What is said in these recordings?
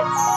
Bye.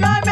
Lord.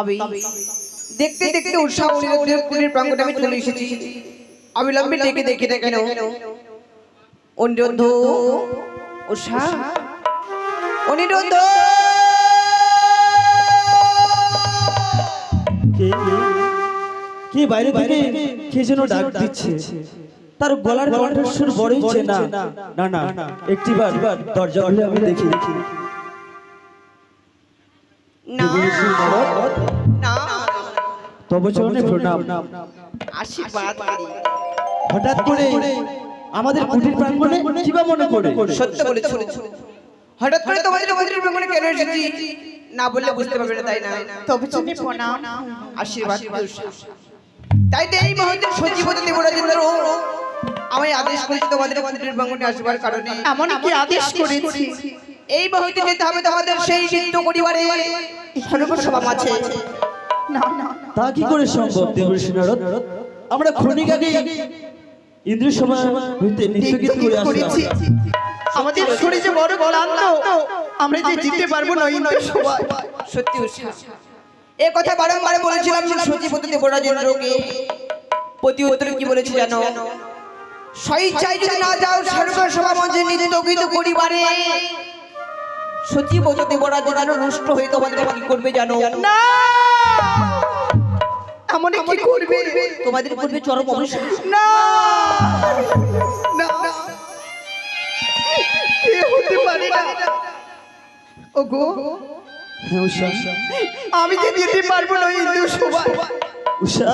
তবে দেখতে দেখতে উৎসাহ অনুরোধের প্রাঙ্গণে আমি চলে এসেছি অবিলম্বে ডেকে দেখি না কেন অনিরুদ্ধ উষা অনিরুদ্ধ কি বাইরে বাইরে কে যেন ডাক দিচ্ছে তার গলার কণ্ঠস্বর বড়ই চেনা না না একটিবার দরজা খুলে আমি দেখি দেখি তবে চরণে প্রণাম। আশীর্বাদ। হঠাৎ করে আমাদের কুটির প্রাঙ্গণে কিবা মনে করে? সত্য বলেছ। হঠাৎ করে তোমাদের কুটির প্রাঙ্গণে কেন এসেছি? না বললে বুঝতে পারবে না তাই না? তবে তুমি প্রণাম। আশীর্বাদ। তাই তো এই মুহূর্তে সচিবতী দেবরাজেন্দ্র আমায় আদেশ করেছে তোমাদের কুটির প্রাঙ্গণে আসবার কারণে। এমন কি আদেশ করেছি। এই মুহূর্তে যেতে হবে তোমাদের সেই নৃত্য পরিবারে। সর্বসভা আছে। তা কি করে সম্ভব দেবর্ষী নারদ? আমরা ক্ষণিক আগে ইন্দ্র হইতে করে আসলাম। আমাদের শরীরে বড় ক্লান্ত আমরা যে জিততে পারব না ইন্দ্র সবাই সত্যি উৎসাহ এ কথা বারংবার বলেছিলাম দেবরাজেন্দ্রকে প্রতি উত্তরে কি বলেছি জানো? স্বেচ্ছায় যদি না যাও সর্বসভা মঞ্চে নৃত্য গীত পরিবারে সচিবতী দেবরাজেন্দ্র নষ্ট হয়ে তোমাদের কি করবে জানো? না! এমন কি করবে? তোমাদের করবে চরম অবশ্যই না! না! এ হতে পারে না। ওগো হ্যাঁ উষা। আমি যে যেতে পারব না ইন্দ্র সবাই উষা।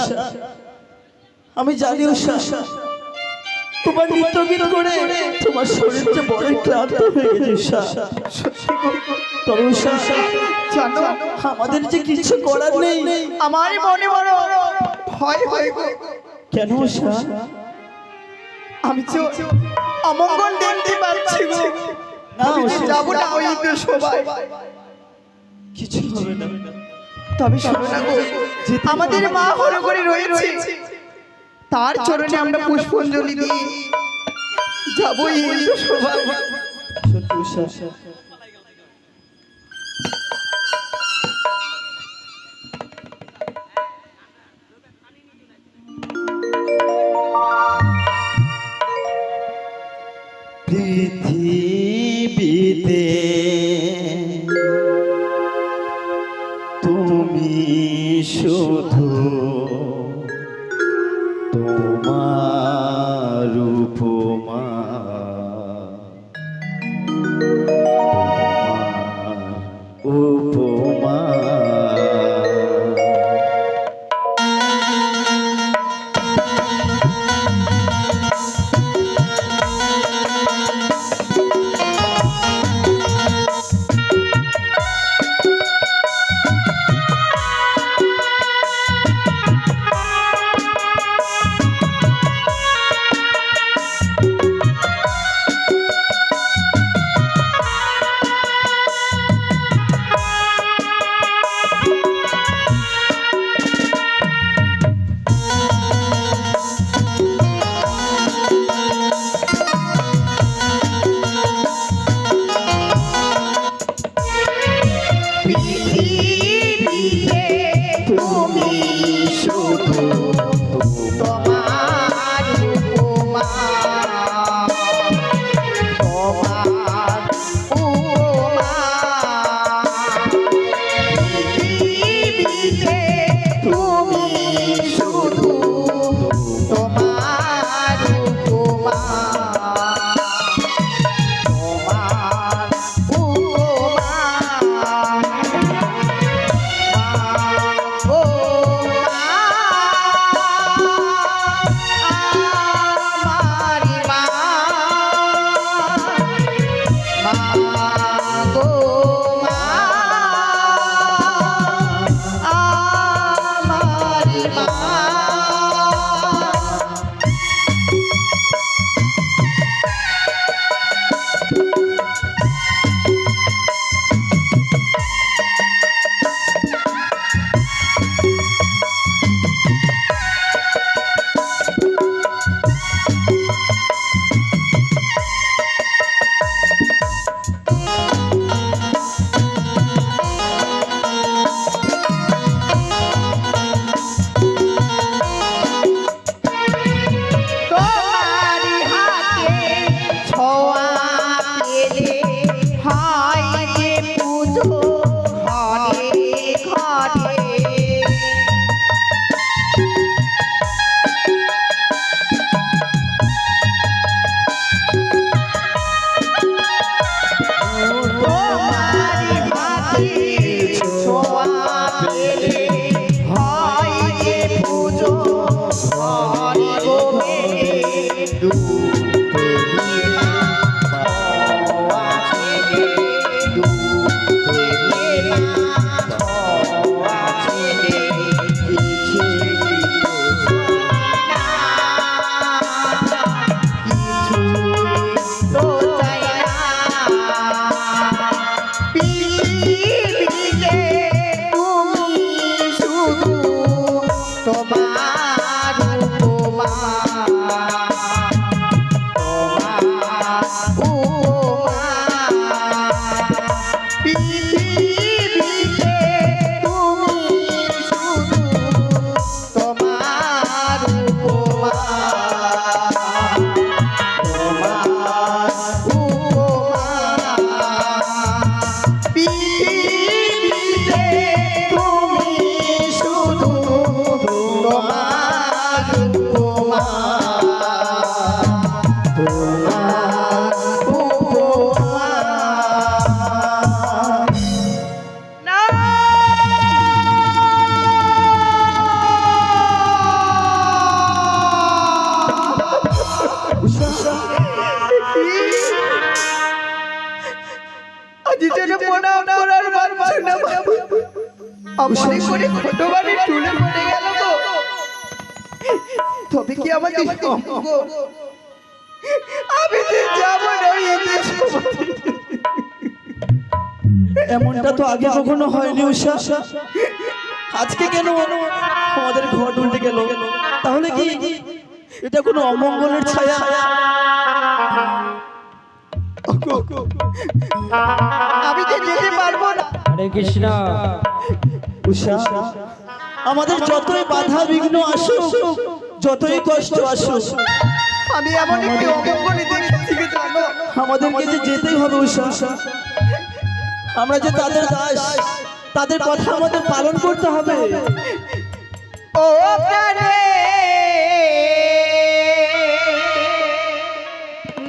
আমি জানি উষা। তোমার নৃত্য গীত করে তোমার শরীরটা বড় ক্লান্ত হয়ে গেছে তবে জানো আমাদের যে কিছু করার নেই। আমার মনে বড় ভয় হয়। কেন উষা আমি তো অমঙ্গল দেখতে পাচ্ছি গো। যে যাব না ওই সবাই কিছু হবে না। তবে শোনো না গো আমাদের মা হলো করে রয়েছে। তার চরণে আমরা পুষ্পাঞ্জলি দিই। যাব এই আমি যে যাব না এই দেশ এমনটা তো আগে কখনো হয়নি উষা আজকে কেন আমাদের ঘর উল্টে গেল? তাহলে কি এটা কোনো অমঙ্গলের ছায়া? আমি যে যেতে পারব না। হরে কৃষ্ণ। উষা আমাদের যতই বাধা বিঘ্ন আসুক যতই কষ্ট আসুক আমি এমন একটি অমঙ্গলে দেখেছি জানো আমাদেরকে যে যেতেই হবে উষা আমরা যে তাদের দাস তাদের কথা আমাদের পালন করতে হবে। ও প্রাণে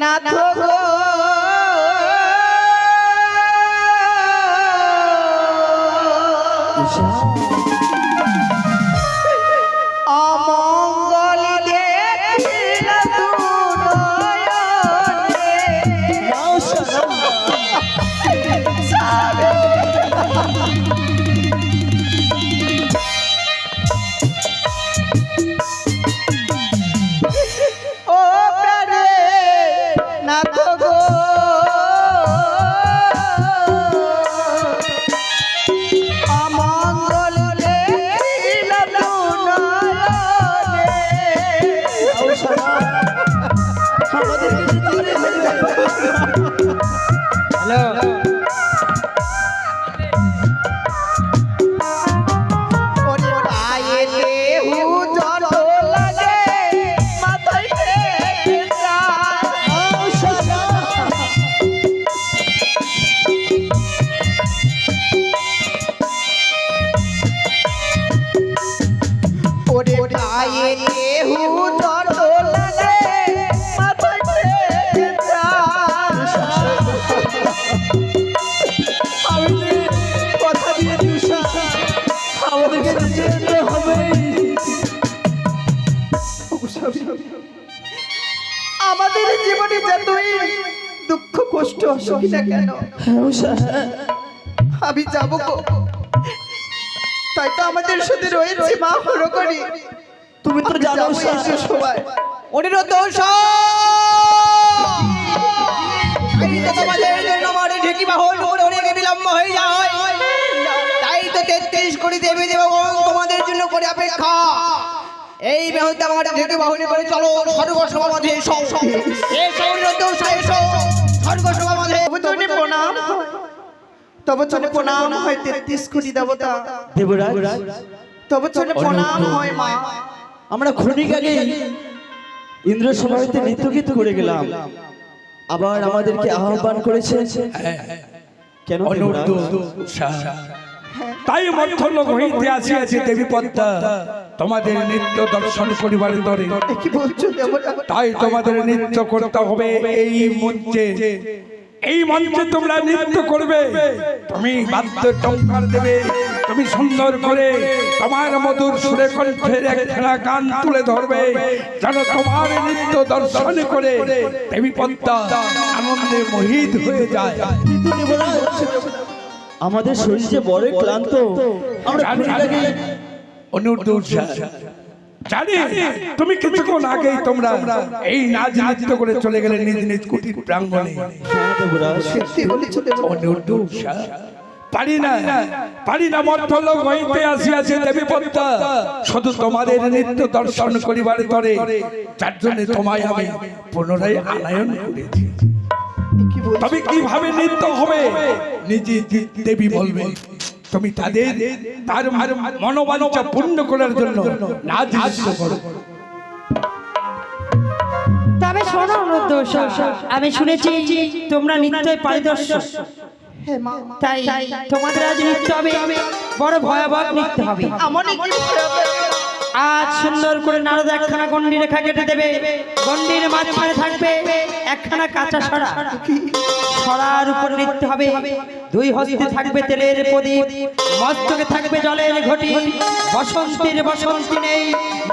না তো না কেন হ্যাঁ আমি যাব তাই তো আমাদের সাথে রয়েছে মা হলো করি তুমি তো জানো সবাই। অনিরুদ্ধ এই তোমাদের জন্য আমার ঢেকি বাহন করে অনেক বিলম্ব হয়ে যায়। তাই তো তেত্রিশ কোটি দেবী দেবগণ তোমাদের জন্য করে অপেক্ষা। এই মুহূর্তে আমার ঢেকি বাহনে করে চলো স্বর্গ সভা মাঝে এসো। এসো অনিরুদ্ধ স্বর্গ চরণে প্রণাম তবু চরণে প্রণাম হয় তেত্রিশ কোটি দেবতা। দেবরাজ। তবু চরণে প্রণাম হয় মা। আমরা ক্ষণিক আগে ইন্দ্র সভাতে নৃত্যগীত করে গেলাম। আবার আমাদেরকে আহ্বান করেছে কেন? তাই মধ্যলোক হইতে আসিয়াছে দেবী পদ্মা। তোমাদের নৃত্য দর্শন করিবার দরে। কি বলছো তাই তোমাদের নৃত্য করতে হবে এই মঞ্চে এই মঞ্চে তোমরা নৃত্য করবে। তুমি বাদ্য টঙ্কার দেবে তুমি সুন্দর করে তোমার মধুর সুরে কণ্ঠের একখানা গান তুলে ধরবে যেন তোমার নৃত্য দর্শন করে দেবী পদ্মা আনন্দে মোহিত হয়ে যায়। আমাদের শরীর যে বড় ক্লান্ত আমরা উৎসাহ জানি? তুমি কিছুক্ষণ আগেই তোমরা এই নাচ নৃত্য করে চলে গেলে নিজ নিজ কুটির প্রাঙ্গণে। সত্যি বলেছ পারি না পারি না মর্তলোক হইতে আসিয়াছে দেবী পদ্মা শুধু তোমাদের নিত্য দর্শন করিবার তরে যার জন্য তোমায় আমি পুনরায় আনায়ন করেছি। তবে কীভাবে নৃত্য হবে? নিজে দেবী বলবে। তুমি তাদের তার মনোবাঞ্ছা পূর্ণ করার জন্য নৃত্য করো। তবে শোনো অনুদ্দোষ আমি শুনেছি তোমরা নিত্যই পারিদর্শক হ্যাঁ তাই তোমাদের আজ নৃত্য হবে বড় ভয়াবহ নৃত্য হবে? আজ সুন্দর করে নারদ একখানা গন্ডি রেখা কেটে দেবে। গন্ডির মাঝখানে থাকবে একখানা কাঁচা সরা সরার উপর নৃত্য হবে। দুই হস্তে থাকবে তেলের প্রদীপ মস্তকে থাকবে জলের ঘটি। বসন্তের বসন্তী নেই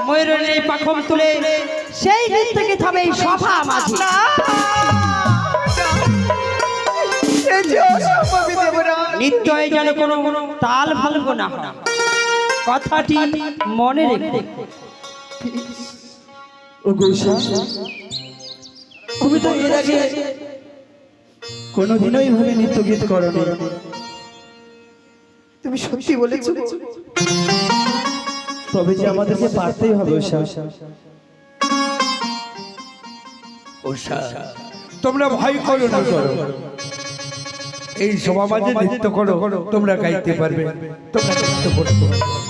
ময়ূরের নেই পাখম তুলে। সেই নৃত্যকে হবে এই সভা মাঝে। নিত্যই যেন কোনো তাল ভালব না। কথাটি মনে রেখে। ও গৌসা তুমি তো এর আগে কোনোদিনও এইভাবে নৃত্য গীত করো তুমি সত্যি বলেছ? তবে যে আমাদেরকে পারতেই হবে উষা উষা, তোমরা ভয় করো না। করো এই সভা মাঝে নৃত্য করো তোমরা গাইতে পারবে। তোমরা নৃত্য করতে পারবে।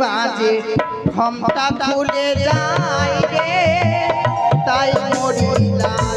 বাজে। ক্ষমতা খুলে যায় রে। তাই মরিলা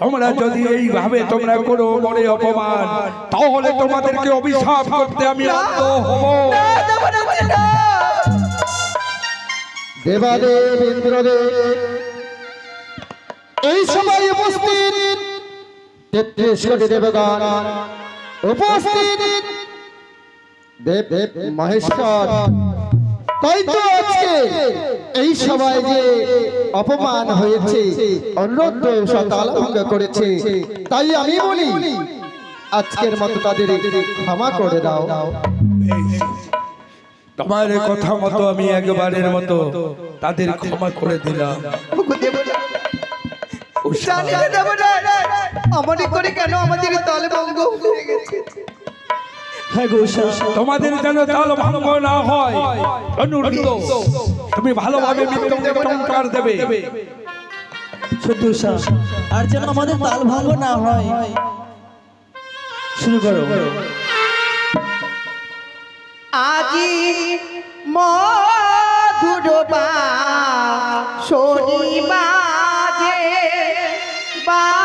তোমরা যদি এইভাবে তোমরা করো মনে অপমান তাহলে তোমাদেরকে অভিশাপ করতে আমি দেবাদেব ইন্দ্রদেব এই সময় উপস্থিত তেত্রিশ কোটি দেবগণ উপস্থিত দেব দেব মহেশ্বর। তাই তো আজকে এই সবাই যে অপমান হয়েছে অনুরোধ সকাল ভঙ্গ করেছে। তাই আমি বলি আজকের মতো তাদের ক্ষমা করে দাও। তোমার কথা মতো আমি একবারের মতো তাদের ক্ষমা করে দিলাম। আমাদের করে কেন আমাদের তলে ভঙ্গ হয়ে গেছে? হ্যাঁ তোমাদের যেন তাল ভঙ্গ না হয় অনুরোধ। তুমি ভালোভাবে টঙ্কার দেবে। আর যেন আমাদের তাল ভাঙ্গ না হয়। শুরু করো। আজি মধুরবা শনি বাজে বাজে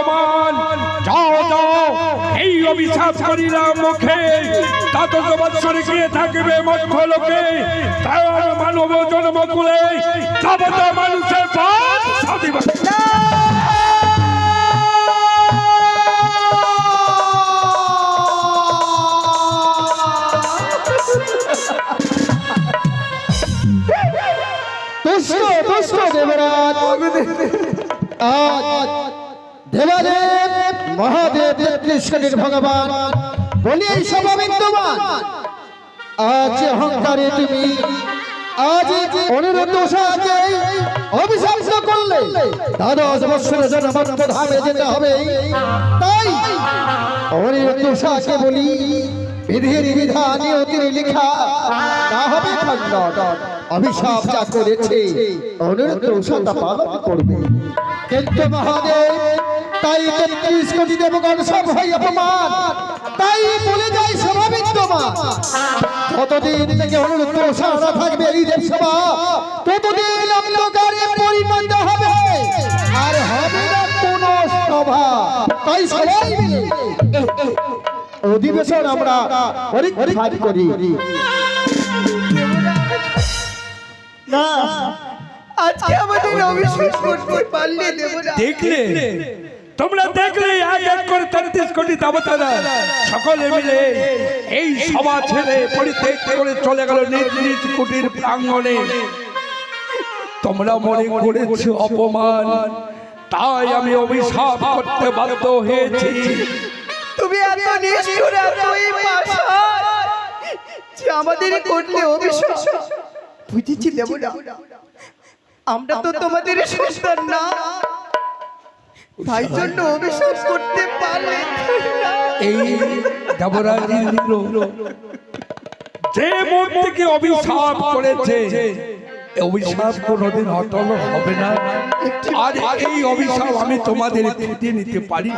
অপমান। যাও যাও, এই অভিশাপ করিলাম মুখে। তত বৎসরে গিয়ে থাকবে মধ্য লোকে? তাই মানব জন্ম কুলে যাবত মানুষের আজ দেবাদেব মহাদেব তেত্রিশকালীর ভগবান, বলি এই সভা বিদ্যমান। আজ অহংকারে তুমি, আজ অনুরোধ সাহায্যে অভিশাপ্ত করলে, দ্বাদশ বৎসরের জন্য ধামে যেতে হবে। তাই অনুরোধ সাহায্যে বলি, বিধির বিধান নিয়তির লেখা না হবে খণ্ডন। অভিশাপ যা করেছে অনুরোধ তা পালন করবে। কিন্তু মহাদেব তাই তেত্রিশ কোটি দেবগণ সব হয় অপমান। তাই বলে যাই যায় স্বাভাবিকতমা কতদিন থেকে অনুরোধ সারা থাকবে এই দেব সভা। ততদিন অন্ধকারে পরিণত হবে? আর হবে না কোন সভা। তাই সবাই মিলে অধিবেশন আমরা পরীক্ষা করি। না আজকে আমাদের অবিশ্বাস করতে পারলে দেখলে? তোমরা দেখলে এক এক করে তেত্রিশ কোটি দেবতারা সকলে মিলে এই সভা ছেড়ে পরিত্যাগ করে চলে গেল নিজ নিজ কুটির প্রাঙ্গণে। তোমরা মনে করেছ অপমান। তাই আমি অভিশাপ করতে বাধ্য হয়েছি। তুমি এত নিষ্ঠুর এতই পাষাণ যে আমাদের করলে অবিশ্বাস বুঝেছি দেবরা আমরা তো তোমাদের সন্তান না। তাই জন্য অভিশাপ করতে পারলে এই দেবরাজ ইন্দ্র যে মন থেকে অভিশাপ করেছে অভিশাপ কোনোদিন অটল হবে না। আর এই অভিশাপ আমি তোমাদের থেকে নিতে পারি।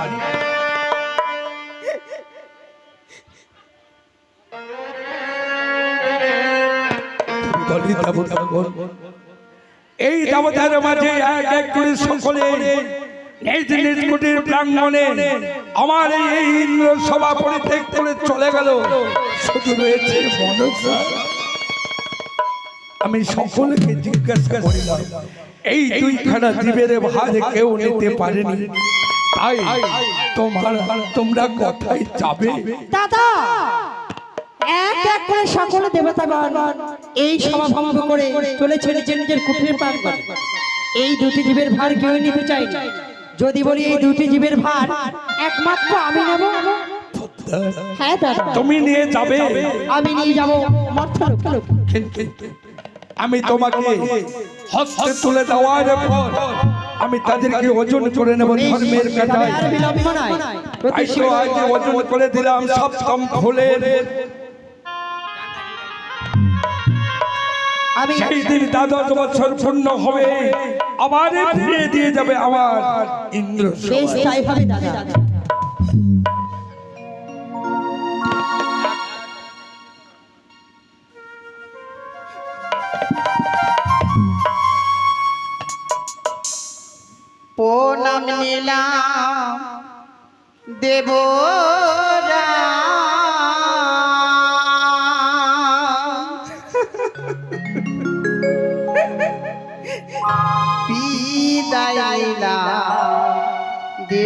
এই দেবতার মাঝে এক এক করে সকলে প্রাঙ্গণে আমার এই এই সভা চলে গেল। আমি সকলকে জিজ্ঞাসা করিলাম, এই দুইখানা জীবের ভার কেউ নিতে পারেনি। তাই তোমার, তোমরা কোথায় যাবে? দাদা, এক এই করে নিজের এই দুটি জীবের ভার কেউ নিতে চাই। যদি বলি এই দুটি জীবের ভার একমাত্র আমি নেব। হ্যাঁ দাদা। তুমি নিয়ে যাবে। আমি নিয়ে যাব আমি তোমাকে হস্তে তুলে দেওয়ার পর আমি তাদেরকে ওজন করে নেব ধর্মের কাটায়। ওজন করে দিলাম সপ্তম ফুলের সেই দিন দ্বাদশ বছর পূর্ণ হবে। আবার ফিরিয়ে দিয়ে যাবে আমার ইন্দ্র বেশ তাই হবে দাদা। প্রণাম নিলাম দেবরা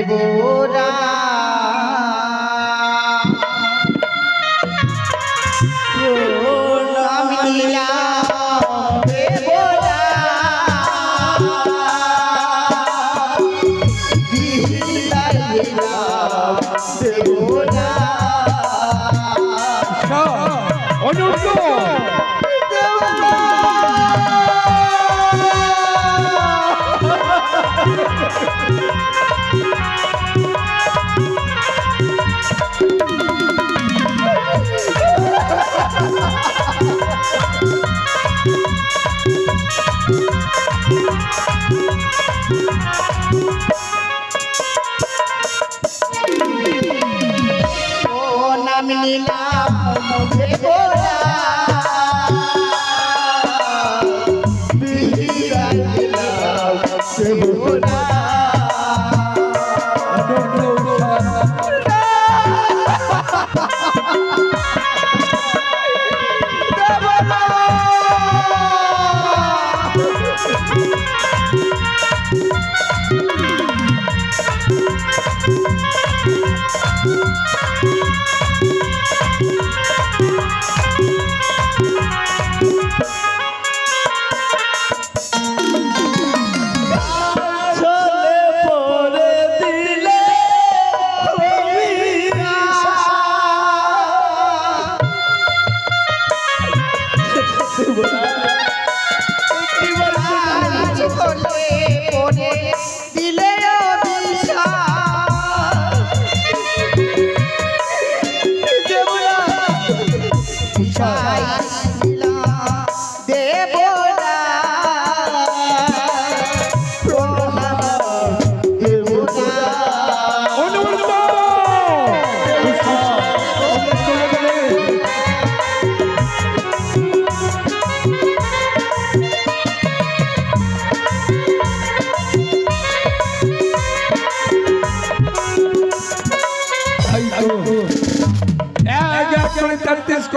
দেবরা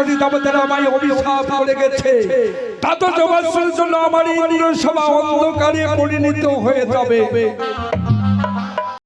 কোটি দেবতারা আমায় অভিশাপ করে গেছে তা তো জন্য আমার ইন্দ্র সভা অন্ধকারে পরিণত হয়ে যাবে।